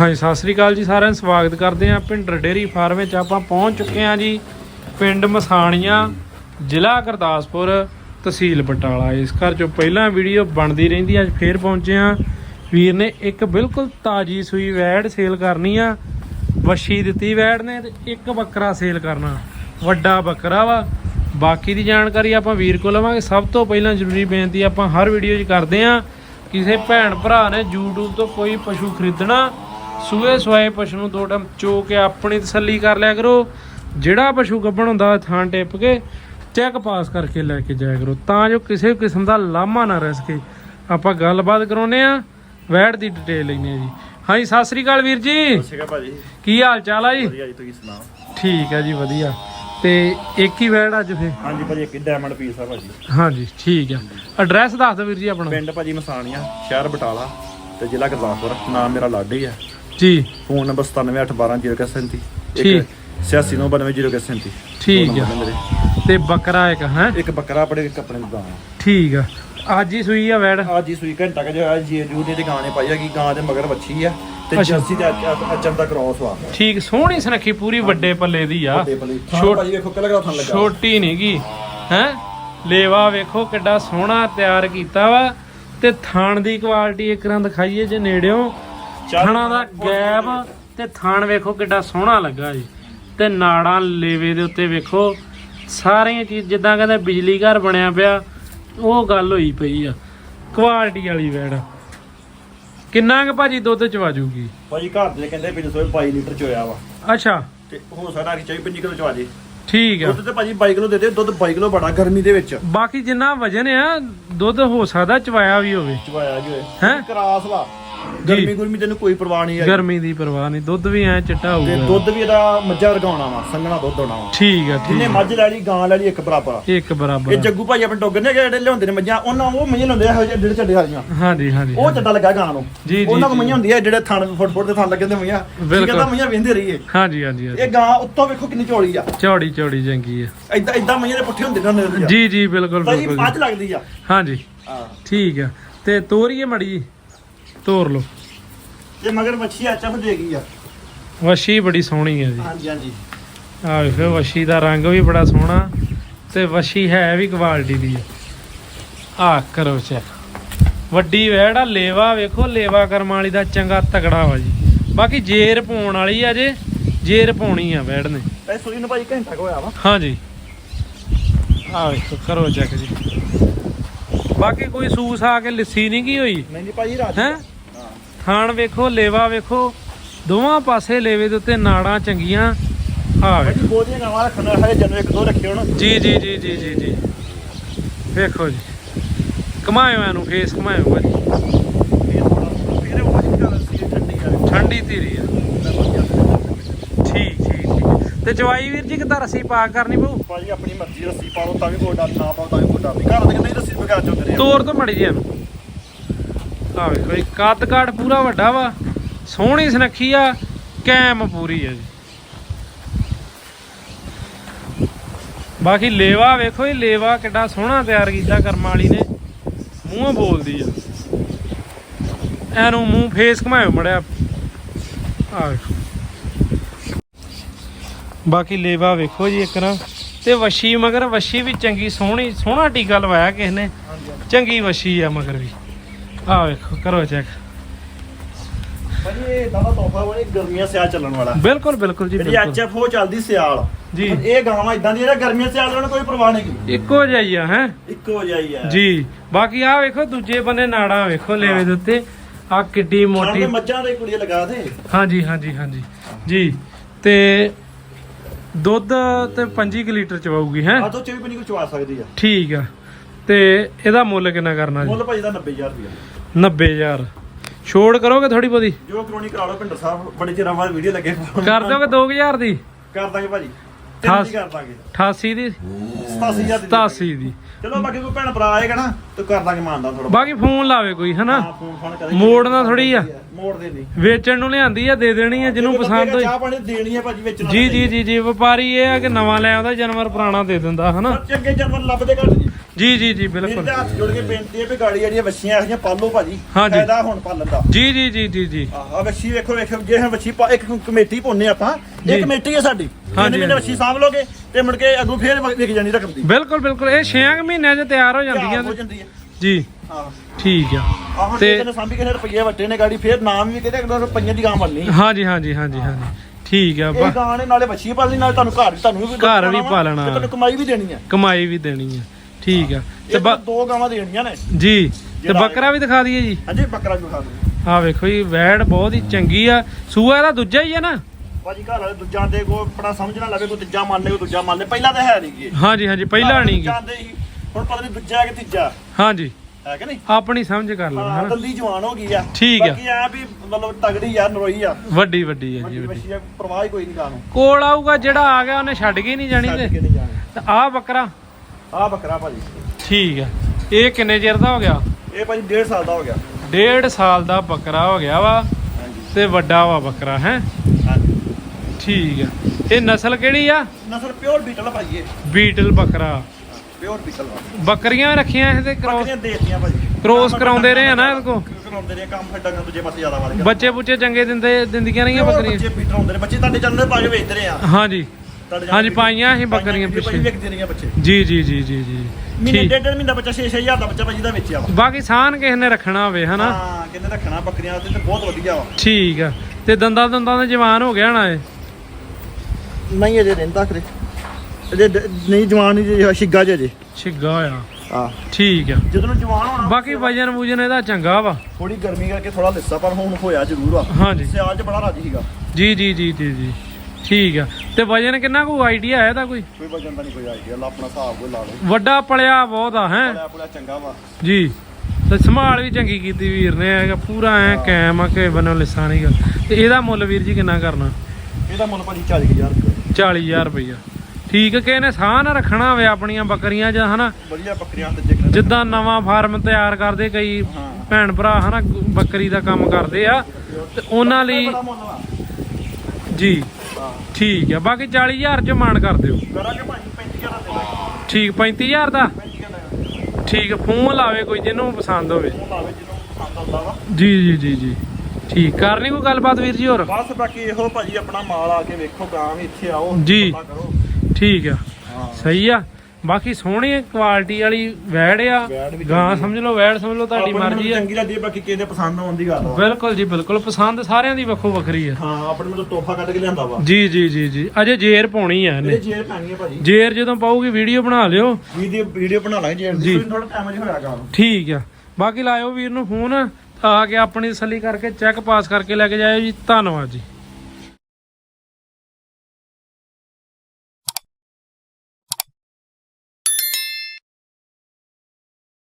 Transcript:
ਹਾਂਜੀ, ਸਤਿ ਸ੍ਰੀ ਅਕਾਲ ਜੀ ਸਾਰਿਆਂ ਨੂੰ ਸਵਾਗਤ ਕਰਦੇ ਹਾਂ ਪਿੰਡ ਡੇਰੀ ਫਾਰਮ ਵਿੱਚ। ਆਪਾਂ ਪਹੁੰਚ ਚੁੱਕੇ ਹਾਂ ਜੀ ਪਿੰਡ ਮਸਾਣੀਆਂ, ਜ਼ਿਲ੍ਹਾ ਗੁਰਦਾਸਪੁਰ ਤਹਿਸੀਲ ਬਟਾਲਾ। ਇਸ ਘਰ ਚੋਂ ਪਹਿਲਾਂ ਵੀਡੀਓ ਬਣਦੀ ਰਹਿੰਦੀ ਅੱਜ ਫੇਰ ਪਹੁੰਚੇ ਹਾਂ। ਵੀਰ ਨੇ ਇੱਕ ਬਿਲਕੁਲ ਤਾਜੀ ਸੂਈ ਵੈੜ ਸੇਲ ਕਰਨੀ ਆ। ਵੱਛੀ ਦਿੱਤੀ ਵੈੜ ਨੇ ਤੇ ਇੱਕ ਬੱਕਰਾ ਸੇਲ ਕਰਨਾ। ਵੱਡਾ ਬੱਕਰਾ ਵਾ। ਬਾਕੀ ਦੀ ਜਾਣਕਾਰੀ ਆਪਾਂ ਵੀਰ ਕੋਲ ਲਵਾਂਗੇ। ਸਭ ਤੋਂ ਪਹਿਲਾਂ ਜ਼ਰੂਰੀ ਬੇਨਤੀ ਆਪਾਂ ਹਰ ਵੀਡੀਓ 'ਚ ਕਰਦੇ ਹਾਂ। ਕਿਸੇ ਭੈਣ ਭਰਾ ਨੇ YouTube ਤੋਂ ਕੋਈ ਪਸ਼ੂ ਖਰੀਦਣਾ ਸੂਏ ਸਵਾਏ ਪਸ਼ੂ ਨੂੰ ਦੋ ਟਾਈਮ ਚੋ ਕੇ ਆਪਣੀ ਤਸੱਲੀ ਕਰ ਲਿਆ ਕਰੋ। ਜਿਹੜਾ ਪਸ਼ੂ ਗੱਭਣ ਹੁੰਦਾ ਥਾਂ ਟਿੱਪ ਕੇ ਚੈੱਕ ਪਾਸ ਕਰਕੇ ਲੈ ਕੇ ਜਾਇਆ ਕਰੋ। ਤਾਂ ਜੋ ਕਿਸੇ ਕਿਸਮ ਦਾ ਲਾਮਾ ਨਾ ਰਹਿ ਸਕੇ। ਆਪਾਂ ਗੱਲਬਾਤ ਕਰਾਉਨੇ ਆ ਵੈੜ ਦੀ ਡਿਟੇਲ ਲੈਨੇ ਆ ਜੀ। ਹਾਂਜੀ ਸਤਿ ਸ੍ਰੀ ਅਕਾਲ ਵੀਰ ਜੀ। ਸਿਕਾ ਭਾਜੀ ਕੀ ਹਾਲ ਚਾਲ ਆ ਜੀ? ਵਧੀਆ ਜੀ ਤੁਸੀਂ ਸੁਣਾਓ? ਠੀਕ ਹੈ ਜੀ ਵਧੀਆ। ਤੇ ਇੱਕ ਹੀ ਵੈੜ ਅੱਜ ਫੇ ਹਾਂਜੀ ਭਾਜੀ ਇੱਕ ਡਾਇਮੰਡ ਪੀਸ ਆ ਭਾਜੀ ਹਾਂਜੀ ਠੀਕ ਆ। ਐਡਰੈਸ ਦੱਸ ਦਿਓ ਵੀਰ ਜੀ ਆਪਣਾ। ਪਿੰਡ ਭਾਜੀ ਮਸਾਣੀਆਂ ਸ਼ਹਿਰ ਬਟਾਲਾ ਤੇ ਜ਼ਿਲ੍ਹਾ ਗੁਰਦਾਸਪੁਰ। ਨਾਮ ਮੇਰਾ ਲਾਡੀ ਆ। ਜੀ। ਫੋਨ ਨੰਬਰ 97812037 ਠੀਕ। 86992037 ਠੀਕ ਆ। ਤੇ ਬੱਕਰਾ ਇੱਕ ਹੈ? ਇੱਕ ਬੱਕਰਾ ਆਪਣੇ ਇੱਕ ਆਪਣੇ ਦਾ। ਠੀਕ ਆ। ਅੱਜ ਹੀ ਸੂਈ ਆ ਵੈੜ? ਅੱਜ ਹੀ ਸੂਈ ਘੰਟਾ ਕਿ ਜੋ ਹੈ ਜੀ ਜੂ ਗਾਣੇ ਪਾਈ ਆ ਕਿ ਗਾਂ ਦੇ ਮਗਰ ਵੱਛੀ ਆ। ਤੇ। ਜਰਸੀ ਤੇ ਅਚਮ ਦਾ ਕ੍ਰੋਸ ਵਾ। ਠੀਕ ਸੋਹਣੀ ਸੁਨੱਖੀ ਪੂਰੀ ਵੱਡੇ ਪੱਲੇ ਦੀ ਆ। ਛੋਟ- ਵੇਖੋ ਕਿਹੜਾ ਕਿਹੜਾ ਥਣ ਲੱਗਾ। ਛੋਟੀ ਨਹੀਂਗੀ ਹੈ? ਲੇਵਾ ਵੇਖੋ ਕਿੱਡਾ ਸੋਹਣਾ ਤਿਆਰ ਕੀਤਾ ਵਾ। ਤੇ ਥਾਣ ਦੀ ਕੁਆਲਿਟੀ ਇੱਕ ਰਾਂ ਦਿਖਾਈਏ ਜੇ ਨੇੜਿਓਂ। ਥਾਣਾ ਦਾ ਗੈਪ ਤੇ ਥਾਣ ਵੇਖੋ ਕਿੱਡਾ ਸੋਹਣਾ ਲੱਗਾ ਜੀ। ਤੇ ਨਾੜਾਂ ਲੇਵੇ ਦੇ ਉੱਤੇ ਵੇਖੋ ਸਾਰੀਆਂ ਚੀਜ਼ ਜਿੱਦਾਂ ਕਹਿੰਦੇ ਬਿਜਲੀ ਘਰ ਬਣਿਆ ਪਿਆ ਉਹ ਗੱਲ ਹੋਈ ਪਈ ਆ। ਕੁਆਲਿਟੀ ਵਾਲੀ ਵੈੜ। ਕਿੰਨਾ ਕੁ ਭਾਜੀ ਦੁੱਧ ਚਵਾ ਜੂਗੀ ਭਾਜੀ ਘਰ ਦੇ ਕਹਿੰਦੇ ਵੀ ਦੱਸੋ 22 ਲੀਟਰ ਚ ਹੋਇਆ ਵਾ। ਅੱਛਾ। ਤੇ ਹੋ ਸਕਦਾ ਕਿ 24 25 ਕਿਲੋ ਚ ਆ ਜੇ ਠੀਕ ਆ। ਦੁੱਧ ਤੇ ਭਾਜੀ 22 ਕਿਲੋ ਦੇ ਦੇ ਦੁੱਧ 22 ਕਿਲੋ ਬੜਾ ਗਰਮੀ ਦੇ ਵਿੱਚ। ਬਾਕੀ ਜਿੰਨਾ ਵਜਨ ਆ ਦੁੱਧ ਹੋ ਸਕਦਾ ਚਵਾਇਆ ਵੀ ਹੋਵੇ। ਚਵਾਇਆ ਜੀ ਹੈਂ? ਕਰਾਸ ਵਾ। ਗਰਮੀ ਗੁਰਮੀ ਤੈਨੂੰ ਕੋਈ ਪਰਵਾਹ ਨਹੀਂ ਹੈ ਗਰਮੀ ਦੀ ਪਰਵਾਹ ਨਹੀਂ ਦੁੱਧ ਵੀ ਐ ਚਿੱਟਾ ਤੇ ਹੋਊਗਾ। ਦੁੱਧ ਵੀ ਇਹਦਾ ਮੱਝਾ ਰਗਾਉਣਾ ਵਾ ਸੰਘਣਾ ਦੁੱਧ ਹੋਣਾ ਵਾ। ਠੀਕ ਆ ਜਿੰਨੇ ਠੀਕ ਮੱਝ ਲੈ ਲਈ ਗਾਂ ਲੈ ਲਈ ਇੱਕ ਬਰਾਬਰ ਆ। ਇੱਕ ਬਰਾਬਰ ਇਹ। ਜੱਗੂ ਭਾਈ ਆਪਣੇ ਡੋਗਰ ਨੇ ਜਿਹੜੇ ਲਿਆਉਂਦੇ ਨੇ ਮੱਝਾਂ ਉਹਨਾਂ ਉਹ ਮੱਝਾਂ ਲਿਆਉਂਦੇ ਆ ਇਹੋ ਜਿਹੇ ਜਿਹੜੇ ਚੱਡੇ ਵਾਲੀਆਂ। ਹਾਂਜੀ ਹਾਂਜੀ ਉਹ ਚੱਡਾ ਲੱਗਾ ਗਾਂ ਨੂੰ। ਜੀ, ਜੀ, ਉਹਨਾਂ ਕੋ ਜੀ। ਮੱਝਾਂ ਹੁੰਦੀਆਂ ਜਿਹੜੇ ਥਣ ਫੁੱਟ ਫੁੱਟ ਦੇ ਥਣ ਲੱਗੇ ਹੁੰਦੇ ਮੱਝਾਂ ਬਿਲਕੁਲ। ਕਹਿੰਦਾ ਮੱਝਾਂ ਵੇਂਦੇ ਰਹੀਏ। ਹਾਂਜੀ ਹਾਂਜੀ ਹਾਂਜੀ। ਇਹ ਗਾਂ ਉੱਤੋਂ ਵੇਖੋ ਕਿੰਨੀ ਚੌੜੀ ਆ। ਚੌੜੀ ਚੌੜੀ ਚੰਗੀ ਆ। ਏਦਾਂ ਏਦਾਂ ਮੱਝਾਂ ਦੇ ਪੁੱਠੇ ਹੁੰਦੇ ਨੇ ਉਹਨਾਂ ਦੇ ਜੀ ਜੀ ਬਿਲਕੁਲ ਤਾਂ ਇਹ ਬਿਲਕੁਲ। ਮੱਝ ਲੱਗਦੀ ਆ। ਹਾਂਜੀ। ਹਾਂ। ਠੀਕ ਆ। ਤੇ ਤੋਰੀਏ ਮੜੀ। ਤੋਰ ਲਓ। ਤੇ ਮਗਰ ਮੱਛੀ ਆ ਚੱਪ ਦੇਗੀ ਆ। ਵਸ਼ੀ ਬੜੀ ਸੋਹਣੀ ਆ ਜੀ। ਹਾਂਜੀ ਹਾਂਜੀ। ਆ ਵੇਖੋ ਵਸ਼ੀ ਦਾ ਰੰਗ ਵੀ ਬੜਾ ਸੋਹਣਾ ਤੇ ਵਸ਼ੀ ਹੈ ਵੀ ਕੁਆਲਿਟੀ ਦੀ ਆ। ਆ ਕਰੋ ਚੈੱਕ ਵੱਡੀ ਆ ਲੇਵਾ ਵੇਖੋ ਲੇਵਾ ਕਰਮ ਵਾਲੀ ਦਾ ਚੰਗਾ ਤਕੜਾ ਵਾ ਜੀ। ਬਾਕੀ ਜੇਰ ਪਾਉਣ ਵਾਲੀ ਆ ਜੇ ਜੇਰ ਪਾਉਣੀ ਆ ਵੈੜ ਨੇ। ਇਹ ਸੂਈ ਨੂੰ ਭਾਈ ਘੰਟਾ ਕੁ ਹੋਇਆ ਵਾ। ਹਾਂਜੀ। ਆ ਵੇਖੋ ਕਰੋ ਚੈੱਕ ਜੀ। ਬਾਕੀ ਕੋਈ ਸੂਸ ਆ ਕੇ ਲਿੱਸੀ ਨਹੀਂ ਕੀ ਹੋਈ? ਨਹੀਂ ਨਹੀਂ ਭਾਈ ਰਾਤ ਹੈ? ਥਾਣ ਵੇਖੋ ਲੇਵਾ ਵੇਖੋ ਦੋਵਾਂ ਪਾਸੇ ਲੇਵੇ ਦੇ ਉੱਤੇ ਨਾੜਾਂ ਚੰਗੀਆਂ ਆ ਭਾਜੀ ਬਹੁਤੀਆਂ ਗਾਵਾਂ ਰੱਖਣਾ ਹੈ ਜਨਮ ਇੱਕ ਦੋ ਰੱਖੇ ਹੁਣ। ਜੀ ਜੀ ਜੀ ਜੀ ਜੀ ਜੀ। ਵੇਖੋ ਜੀ। ਕਮਾਇਓ ਇਹਨੂੰ ਫੇਸ ਕਮਾਇਓ ਭਾਜੀ। ਇਹ ਥੋੜਾ ਫਿਰ ਉਹ ਵਾਲੀ ਗੱਲ ਸੀ ਠੰਡੀ ਆ। ਠੰਡੀ ਧੀਰੀ ਆ। ਤੇ ਜਵਾਈ ਵੀਰ ਜੀ ਕਿਦਾਂ ਰਸੀ ਪਾ ਕਰਨੀ ਪਊ। ਭਾਜੀ ਆਪਣੀ ਮਰਜ਼ੀ ਰੱਸੀ ਪਾਓ ਤਾਂ ਵੀ ਕੋਈ ਡਰ ਨਾ ਪਾਓ ਤਾਂ ਵੀ ਕੋਈ ਡਰ ਨਹੀਂ। ਘਰ ਦੇ ਕਹਿੰਦੇ ਰੱਸੀ ਵਗਾ ਚੁੰਦੇ ਨੇ ਤੋਰ ਤੋਂ ਮੜੀ ਜੀ ਇਹਨੂੰ ਆ ਵੇਖੋ ਇਹ ਕੱਦ ਕਾਠ ਪੂਰਾ ਵੱਡਾ ਵਾ ਸੋਹਣੀ ਸੁਨੱਖੀ ਆ ਕੈਮ ਪੂਰੀ ਆ ਜੀ। ਬਾਕੀ ਲੇਵਾ ਵੇਖੋ ਇਹ ਲੇਵਾ ਕਿੱਡਾ ਸੋਹਣਾ ਤਿਆਰ ਕੀਤਾ ਕਰਮ ਵਾਲੀ ਨੇ। ਮੂੰਹੋਂ ਬੋਲਦੀ ਆ। ਐਨੂੰ ਮੂੰਹ ਫੇਸ ਘਮਾਇਓ ਮੜਿਆ। ਆ ਵੇਖੋ। ਬਾਕੀ ਲੇਵਾ ਵੇਖੋ ਜੀ ਇੱਕ ਨਾ। ਤੇ ਵਸ਼ੀ ਮਗਰ ਵਸ਼ੀ ਵੀ ਚੰਗੀ ਸੋਹਣੀ ਸੋਹਣਾ ਟੀਕਾ ਲਵਾਇਆ ਕਿਸ ਨੇ। ਚੰਗੀ ਵਸ਼ੀ ਆ ਮਗਰ ਵੀ। ਆ ਵੇਖੋ ਕਰੋ ਚੈੱਕ ਭਾਜੀ ਇਹ ਦਾਦਾ ਤੋਹਫਾ ਬਣੇ ਗਰਮੀਆਂ ਸਿਆਲ ਚੱਲਣ ਵਾਲਾ। ਬਿਲਕੁਲ ਬਿਲਕੁਲ ਜੀ ਜਿਹੜੀ ਬਿਲਕੁਲ। ਐਚਐਫ ਉਹ ਚੱਲਦੀ ਸਿਆਲ ਜੀ। ਹੁਣ ਇਹ ਗਾਵਾਂ ਇਦਾਂ ਦੀਆਂ ਜਿਹੜਾ ਗਰਮੀਆਂ ਸਿਆਲ ਉਹਨਾਂ ਕੋਈ ਪਰਵਾਹ ਨਹੀਂ ਕੀਤੀ। ਇੱਕੋ ਜਿਹਾ ਹੀ ਆ ਹੈ? ਇੱਕੋ ਜਿਹਾ ਆ। ਜੀ। ਬਾਕੀ ਆ ਵੇਖੋ ਦੂਜੇ ਬੰਨੇ ਨਾੜਾਂ ਵੇਖੋ ਲੇਵੇ ਦੇ ਉੱਤੇ। ਆ ਕਿੱਡੀ ਮੋਟੀ। ਮੱਝਾਂ ਦੇ ਕੁੜੀਆਂ ਲਗਾ ਦੇ। ਹਾਂਜੀ ਹਾਂਜੀ ਹਾਂਜੀ। ਜੀ। ਤੇ ਦੁੱਧ ਤੇ 5 ਕਿ ਲੀਟਰ ਚਵਾਊਗੀ ਹੈ? ਆ ਤੋਂ ਚੋਈ ਪਨੀ ਕੋ ਚਵਾ ਸਕਦੀ ਆ। ਠੀਕ ਆ। ਤੇ ਇਹਦਾ ਮੁੱਲ ਕਿੰਨਾ ਕਰਨਾ ਜੀ? ਮੁੱਲ ਭਾਜੀ ਦਾ 90000 ਰੁਪਏ 90000 ਛੋੜ ਕਰੋਗੇ ਥੋੜੀ ਬਹੁਤੀ? ਜੋ ਕਰੋਣੀ ਕਰਾ ਲਓ ਭਿੰਡਰ ਸਾਹਿਬ ਬੜੇ ਚਿਰਾਂ ਬਾਅਦ ਵੀਡੀਓ ਲੱਗੇ। ਕਰ ਦੋਗੇ 2000 ਦੀ? ਕਰ ਦਾਂਗੇ ਭਾਜੀ। ਤਿੰਨ ਦੀ ਕਰ ਦਾਂਗੇ। 88 ਦੀ? 87000 ਦੀ 87 ਦੀ। ਚਲੋ ਬਾਕੀ ਕੋਈ ਭੈਣ ਭਰਾ ਆਏਗਾ ਨਾ ਤੇ ਕਰ ਦਾਂਗੇ ਮਾਨਦਾ ਥੋੜਾ ਬਾਕੀ ਫੋਨ ਲਾਵੇ ਕੋਈ ਹਨਾ? ਹਾਂ ਫੋਨ ਫੋਨ ਕਰੇ। ਮੋੜਨਾ ਥੋੜੀ ਆ। ਮੋੜ ਦੇ ਨਹੀਂ। ਵੇਚਣ ਨੂੰ ਲਿਆਂਦੀ ਆ ਦੇ ਦੇਣੀ ਆ ਜਿਹਨੂੰ ਪਸੰਦ ਹੋਈ। ਚਾਹ ਪਾਣੀ ਦੇਣੀ ਆ ਭਾਜੀ ਵਿੱਚ ਜੀ ਜੀ ਜੀ ਜੀ ਵਪਾਰੀ ਇਹ ਆ ਕਿ ਨਵਾਂ ਲੈ ਆਉਂਦਾ ਜਾਨਵਰ ਪੁਰਾਣਾ ਦੇ ਦਿੰਦਾ ਹਨਾ? ਚੰਗੇ ਜਾਨਵਰ ਲੱਭਦੇ ਘੱਟ ਜੀ। ਜੀ ਜੀ ਜੀ ਮੇਰੇ ਬਿਲਕੁਲ। ਤੇ ਹੱਥ ਜੋੜ ਕੇ ਬੇਨਤੀ ਹੈ ਵੀ ਗਾੜੀ ਜਿਹੜੀਆਂ ਵੱਛੀਆਂ ਇਹੋ ਜਿਹੀਆਂ ਪਾਲੋ ਭਾਜੀ। ਫਾਇਦਾ ਹੁਣ ਪਾਲਣ ਦਾ। ਜੀ ਜੀ ਜੀ ਜੀ ਜੀ। ਆਹ ਵੱਛੀ ਵੇਖੋ ਵੇਖੋ ਜੇ ਹਾਂ ਵੱਛੀ ਇੱਕ ਕਮੇਟੀ ਪਾਉਨੇ ਆਪਾਂ। ਇਹ ਕਮੇਟੀ ਹੈ ਸਾਡੀ। ਹਾਂਜੀ, ਮਹੀਨੇ ਸਾਂਭ ਲੋਗੇ ਤੇ ਮੁੜ ਕੇ ਅੱਗੋਂ ਫੇਰ ਵਿਕ ਜਾਣੀ ਰਕਮ ਦੀ। ਬਿਲਕੁਲ ਬਿਲਕੁਲ। ਇਹ 6 ਮਹੀਨਿਆਂ 'ਚ ਤਿਆਰ ਹੋ ਜਾਂਦੀਆਂ ਹੋ ਨੇ। ਜਾਂਦੀ ਹੈ। ਜੀ। ਹਾਂ। ਠੀਕ ਆ। ਆਹ ਤੇ- ਤੇ ਸਾਂਭੀ ਕਿਸੇ ਰੁਪਈਏ ਵੱਟੇ ਨੇ ਗਾੜੀ ਫੇਰ ਨਾਮ ਵੀ ਕਿਤੇ ਅਗਲਾ ਰੁਪਈਏ ਦੀ ਗਾਂ ਬਣਨੀ ਹਾਂਜੀ ਹਾਂਜੀ ਹਾਂਜੀ ਹਾਂਜੀ। ਠੀਕ ਆ ਇਹ ਬਾ ਗਾਂ ਨੇ ਨਾਲੇ ਵੱਛੀ ਪਾਲਣੀ ਨਾਲੇ ਤੁਹਾਨੂੰ ਘਰ ਵੀ ਤੁਹਾਨੂੰ ਵੀ ਘਰ ਵੀ ਵਾ, ਪਾਲਣਾ। ਤੇ ਤੁਹਾਨੂੰ ਕਮਾਈ ਵੀ ਦੇਣੀ ਹੈ। ਕਮਾਈ ਵੀ ਦੇਣੀ ਆ ਠੀਕ ਆ। ਤੇ ਤੇ ਬਾ- ਦੋ ਗਾਵਾਂ ਦੇਣੀਆਂ ਨੇ। ਜੀ। ਤੇ ਜਿਹੜਾ ਬੱਕਰਾ ਵੀ ਦਿਖਾ ਦਈਏ ਜੀ। ਹਾਂਜੀ ਬੱਕਰਾ ਵੀ ਖਾ ਦੋ ਆ ਵੇਖੋ ਜੀ ਵੈੜ ਬਹੁਤ ਹੀ ਚੰਗੀ ਆ। ਸੂਆ ਇਹਦਾ ਦੂਜਾ ਹੀ ਆ ਨਾ? ਭਾਜੀ ਘਰ ਵਾਲੇ ਦੂਜਾ ਦੇ ਕੋ ਆਪਣਾ ਸਮਝਣਾ ਲੱਗੇ ਕੋਈ ਤੀਜਾ ਮੰਨ ਲੇ ਕੋਈ ਦੂਜਾ ਮੰਨ ਲੇ ਪਹਿਲਾਂ ਤਾਂ ਹੈ ਨਹੀਂ ਗੀ। ਹਾਂਜੀ ਹਾਂਜੀ ਪਹਿਲਾਂ ਨਹੀਂ ਗੀ। ਜਾਂਦੇ ਸੀ ਹੁਣ ਪਤਾ ਨਹੀਂ ਦੂਜਾ ਕਿ ਤੀਜਾ। ਹਾਂਜੀ। ਹੈ ਕਿ ਨਹੀਂ? ਆਪਣੀ ਸਮਝ ਕਰ ਲਓ ਹਾਂ ਹਨਾ। ਦੰਦੀ ਜਵਾਨ ਹੋ ਗਈ ਆ। ਠੀਕ ਆ। ਬਾਕੀ ਆ ਵੀ ਮਤਲਬ ਤਗੜੀ ਆ ਨਰੋਈ ਆ। ਵੱਡੀ ਵੱਡੀ ਆ ਜੀ ਵੱਡੀ ਵੱਡੀ। ਵੱਛੀ ਆ ਪਰਵਾਹ ਹੀ ਕੋਈ ਨਹੀਂ ਗਾਂ ਨੂੰ ਕੋਲ ਆਊਗਾ ਜਿਹੜਾ ਆ ਗਿਆ ਉਹਨੇ ਛੱਡ ਕੇ ਨਹੀਂ ਜਾਣੀ ਤੇ। ਕੇ ਆ ਬੱਕਰਾ। ਆ ਬੱਕਰਾ ਭਾਜੀ। ਠੀਕ ਆ। ਇਹ ਕਿੰਨੇ ਚਿਰ ਦਾ ਹੋ ਗਿਆ? ਇਹ ਭਾਜੀ 1.5 ਸਾਲ ਦਾ ਹੋ ਗਿਆ। ਡੇਢ ਸਾਲ ਦਾ ਬੱਕਰਾ ਹੋ ਗਿਆ ਵਾ। ਹਾਂਜੀ। ਤੇ ਵੱਡਾ ਵਾ ਬੱਕਰਾ ਹੈ? ਠੀਕ ਆ। ਇਹ ਨਸਲ ਕਿਹੜੀ ਆ? ਨਸਲ ਪਿਓਰ ਬੀਟਲ ਭਾਜੀ ਇਹ। ਬੀਟਲ ਬੱਕਰਾ। ਪਿਓਰ ਬੀਟਲ ਬੱਕਰੀਆਂ ਰੱਖੀਆਂ ਇਹਦੇ ਕ੍ਰੋਸ ਬੱਕਰੀਆਂ ਦੇਤੀਆਂ ਭਾਜੀ ਕ੍ਰੋਸ ਕਰਾਉਂਦੇ ਰਹੇ ਆ ਨਾ ਇਹਦੇ ਕੋਲ। ਕਰਾਉਂਦੇ ਰਹੇ ਕੰਮ ਫਿਰ ਡੰਗਰ ਦੂਜੇ ਪਾਸੇ ਜ਼ਿਆਦਾ ਵੱਧ ਗਿਆ ਬੱਚੇ ਬੁੱਚੇ ਚੰਗੇ ਦਿੰਦੇ ਦਿੰਦੀਆਂ ਰਹੀਆਂ ਬੱਕਰੀਆਂ? ਬੱਚੇ ਬੀਟਲ ਹੁੰਦੇ ਨੇ। ਬੱਚੇ ਤੁਹਾਡੇ ਚੱਲਦੇ ਪਾ ਕੇ ਵੇਚਦੇ ਰਹੇ ਆ। ਹਾਂਜੀ। ਹਾਂਜੀ ਪਾਈਆਂ ਅਸੀਂ ਬੱਕਰੀਆਂ ਪਿੱਛੇ। ਜੀ ਜੀ ਜੀ ਜੀ ਜੀ। ਮਹੀਨੇ ਡੇਢ ਮਹੀਨਾ ਬੱਚਾ 6-6000 ਦਾ ਬੱਚਾ ਭਾਜੀ ਦਾ ਵੇਚਿਆ ਵਾ। ਬਾਕੀ ਸਾਨ ਕਿਸੇ ਨੇ ਰੱਖਣਾ ਹੋਵੇ ਹਨਾ? ਹਾਂ ਕਹਿੰਦੇ ਰੱਖਣਾ ਬੱਕਰੀਆਂ ਤੇ ਬਹੁਤ ਵਧੀਆ ਵਾ। ਠੀਕ ਆ। ਤੇ ਦੰਦਾਂ ਦੰਦਾਂ ਦੇ ਜਵਾਨ ਹੋ ਗਿਆ ਨਾ ਇਹ? ਨਹੀਂ ਅਜੇ ਰਹਿੰਦਾ ਕਰੇ ਅਜੇ ਡ- ਨਹੀਂ ਜਵਾਨ ਹੀ ਜੇ ਛਿੱਗਾ ਜੇ ਅਜੇ। ਛਿੱਗਾ ਹੋਇਆ ਹਾਂ। ਠੀਕ ਆ। ਜਦੋਂ ਨੂੰ ਜਵਾਨ ਹੋਣਾ ਬਾਕੀ ਵਜਨ ਵੂਜਨ ਇਹਦਾ ਚੰਗਾ ਵਾ। ਥੋੜੀ ਗਰਮੀ ਕਰਕੇ ਥੋੜਾ ਲਿੱਸਾ ਪਰ ਹੁਣ ਹੋਇਆ ਜ਼ਰੂਰ ਆ। ਹਾਂਜੀ ਸਿਆਲ 'ਚ ਬੜਾ ਰਾਜੀ ਸੀਗਾ। ਜੀ ਜੀ ਜੀ ਜੀ ਜੀ। ਠੀਕ ਆ। ਤੇ ਵਜਨ ਕਿੰਨਾ ਕੋਈ ਆਈਡੀਆ ਹੈ ਇਹਦਾ ਕੋਈ? ਕੋਈ ਵਜਨ ਦਾ ਨਹੀਂ ਕੋਈ ਆਈਡੀਆ ਲਾ ਆਪਣਾ ਹਿਸਾਬ ਕੋਈ ਲਾ ਲਓ। ਵੱਡਾ ਪਲਿਆ ਬਹੁਤ ਆ ਹੈ? ਪੜਿਆ ਪੜਿਆ ਚੰਗਾ ਵਾ। ਜੀ। ਤੇ ਸੰਭਾਲ ਵੀ ਚੰਗੀ ਕੀਤੀ ਵੀਰ ਨੇ ਹੈਗਾ ਪੂਰਾ ਐ ਕਾਇਮ ਆ ਕਿ ਬਨੋ ਲਿਸਾ ਨਹੀਂਗਾ ਤੇ ਇਹਦਾ ਮੁੱਲ ਵੀਰ ਜੀ ਕਿੰਨਾ ਕਰਨਾ? ਇਹਦਾ ਮੁੱਲ ਭਾਜੀ 40000 ਰੁਪਏ 40000 ਰੁਪਈਆ। ਠੀਕ ਕਿ ਇਹਨੇ ਸਾਹ ਨਾ ਰੱਖਣਾ ਹੋਵੇ ਆਪਣੀਆਂ ਬੱਕਰੀਆਂ ਜਾਂ ਹਨਾ? ਵਧੀਆ ਬੱਕਰੀਆਂ ਤੇ ਜਿਗਰ ਜਿੱਦਾਂ ਨਵਾਂ ਫਾਰਮ ਤਿਆਰ ਕਰਦੇ ਕਈ ਭੈਣ ਭਰਾ ਹਨਾ ਬੱਕਰੀ ਦਾ ਕੰਮ ਕਰਦੇ ਆ। ਤੇ ਉਹਨਾਂ ਲਈ ਜੀ ਠੀਕ ਆ। ਬਾਕੀ 40000 ਚ ਮਾਨ ਕਰ ਦਿਓ। ਕਰਾਂਗੇ ਭਾਜੀ 35000 ਦਾ ਦੇ ਦਾਂਗੇ ਠੀਕ 35000 ਦਾ? 35000 ਦਾ ਠੀਕ ਫੋਨ ਲਾਵੇ ਕੋਈ ਜਿਹਨੂੰ ਪਸੰਦ ਹੋਵੇ। ਜੀ ਜੀ ਜੀ ਜੀ। ਠੀਕ ਕਰਨੀ ਕੋਈ ਗੱਲਬਾਤ ਵੀਰ ਜੀ ਹੋਰ? ਬਸ ਬਾਕੀ ਇਹੋ ਭਾਜੀ ਆਪਣਾ ਮਾਲ ਆ ਕੇ ਵੇਖੋ ਗਾਂ ਵੀ ਇੱਥੇ ਆਓ ਜੀ। ਪਤਾ ਕਰੋ। ਠੀਕ ਆ। ਸਹੀ ਆ। ਬਾਕੀ ਸੋਹਣੀ ਕੁਆਲਿਟੀ ਵਾਲੀ ਵੈੜ ਆ। ਗਾਂ ਆ। ਸਮਝ ਲਓ ਵੈੜ ਸਮਝ ਲਓ ਤੁਹਾਡੀ ਮਰਜ਼ੀ ਆ। ਚੰਗੀ ਲੱਗਦੀ ਬਾਕੀ ਕਿਸੇ ਦੇ ਪਸੰਦ ਆਉਣ ਦੀ ਗੱਲ ਵਾ ਬਿਲਕੁਲ ਜੀ ਬਿਲਕੁਲ। ਪਸੰਦ ਸਾਰਿਆਂ ਦੀ ਵੱਖੋ ਵੱਖਰੀ ਆ। ਹਾਂ ਆਪਣੇ ਮਤਲਬ ਤੋਹਫਾ ਕੱਢ ਕੇ ਲਿਆਂਦਾ ਵਾ। ਜੀ ਜੀ ਜੀ ਜੀ। ਅਜੇ ਜੇਰ ਪਾਉਣੀ ਆ ਇਹ ਇਹਨੇ ਜੇਰ ਪੈਣੀ ਹੈ ਭਾਜੀ। ਜੇਰ ਜਦੋਂ ਪਾਊਗੀ ਵੀਡੀਓ ਬਣਾ ਲਿਓ। ਵੀਡੀਓ ਵੀਡੀਓ ਬਣਾ ਲਾਂਗੇ ਜੇਰ। ਦੀ। ਥੋੜਾ ਟਾਈਮ ਜਿਹਾ ਹੋਇਆ ਗਾ ਠੀਕ ਆ। ਬਾਕੀ ਲਾਇਓ ਵੀਰ ਨੂੰ ਫੋਨ। ਆ ਕੇ ਆਪਣੀ ਤਸੱਲੀ ਕਰਕੇ ਚੈੱਕ ਪਾਸ ਕਰਕੇ ਲੈ ਕੇ ਜਾਇਓ ਜੀ। ਧੰਨਵਾਦ ਜੀ।